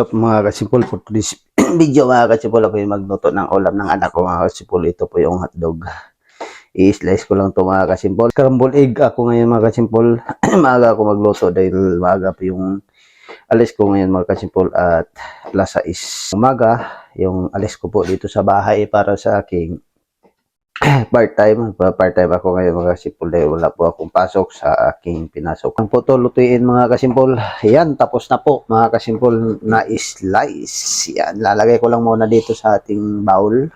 Mga kasipol, for today's video mga kasipol, ako yung magluto ng ulam ng anak ko mga kasipol. Ito po yung hotdog. I-slice ko lang to mga kasimpol. Scramble egg ako ngayon mga kasimpol. maaga ako magluto dahil maaga po yung alis ko ngayon mga kasimpol at lasa is umaga. Yung alis ko po dito sa bahay para sa aking part-time. Part-time ako ngayon mga kasimpol dahil wala po akong pasok sa aking pinasok. Ang po lutuin mga kasimpol. Yan, tapos na po mga kasimpol na slice. Yan, lalagay ko lang muna dito sa ating bowl.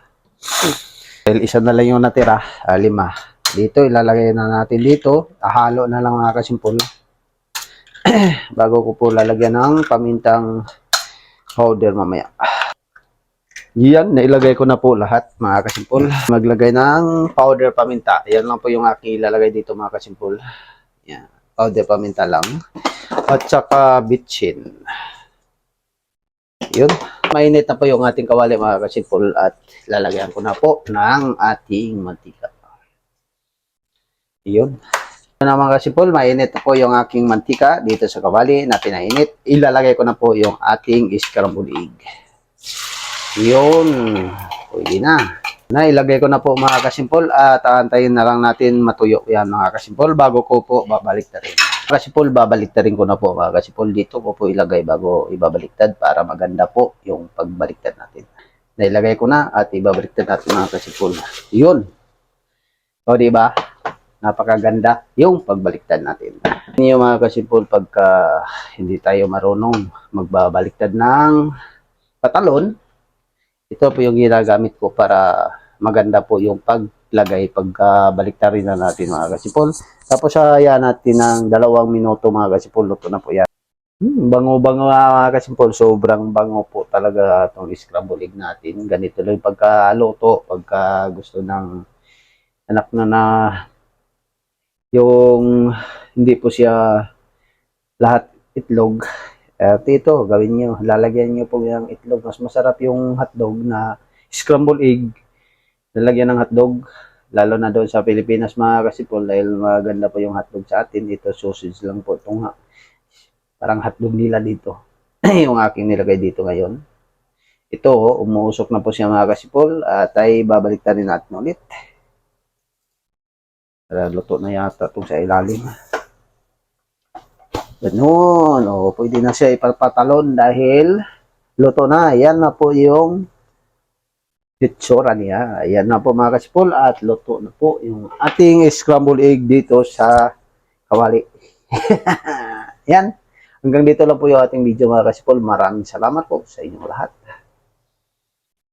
Dahil isa na lang yung natira, ah, lima. Dito, ilalagay na natin dito. Ahalo na lang mga kasimpol. Bago ko po lalagyan ng pamintang powder mamaya. Yan, nailagay ko na po lahat mga kasimpol. Maglagay ng powder paminta. Yan lang po yung aking ilalagay dito mga kasimpol. Yan, powder paminta lang. At saka bitchin. Yun. Mainit na po yung ating kawali mga kasimpol at lalagyan ko na po ng ating mantika. Yun. Ano mga kasipol, mainit na po yung aking mantika dito sa kawali na pinainit. Ilalagay ko na po yung ating scrambled egg. Yun. Pwede na. Na, ilagay ko na po mga kasimpol at aantayin na lang natin matuyo yan mga kasimpol bago ko po babalik na rin. Kasipol, babaliktad ko na po mga kasipol. Dito ko po ilagay bago ibabaliktad para maganda po yung pagbaliktad natin. Nailagay ko na at ibabaliktad natin mga kasipol. Yun. O, di ba? Napakaganda yung pagbaliktad natin. Yung mga kasipol, pagka hindi tayo marunong magbabaliktad ng patalon, ito po yung ginagamit ko para maganda po yung paglagay pagka baliktarin na natin mga kasipol. Tapos hayaan natin ng dalawang minuto mga kasipol. Luto na po yan. Hmm, bango-bango mga kasipol. Sobrang bango po talaga itong scramble egg natin. Ganito lang pagkaluto. Pagka gusto ng anak na na yung hindi po siya lahat itlog. At ito, gawin nyo. Lalagyan nyo po yung itlog. Mas masarap yung hotdog na scramble egg. Lalagyan ng hotdog. Lalo na doon sa Pilipinas mga kasipol dahil maganda po yung hotdog sa atin. Ito sausage lang po. Itong ha- parang hotdog nila dito. Yung aking nilagay dito ngayon. Ito oh, umuusok na po siya mga kasipol. At ay babalik na rin natin ulit. Tara, luto na yata itong sa ilalim ganun oh, pwede na siya ipapatalon dahil luto na yan na po yung pitsura niya. Ayan na po mga kasipol at luto na po yung ating scrambled egg dito sa kawali. Yan. Hanggang dito lang po yung ating video mga kasipol. Maraming salamat po sa inyong lahat.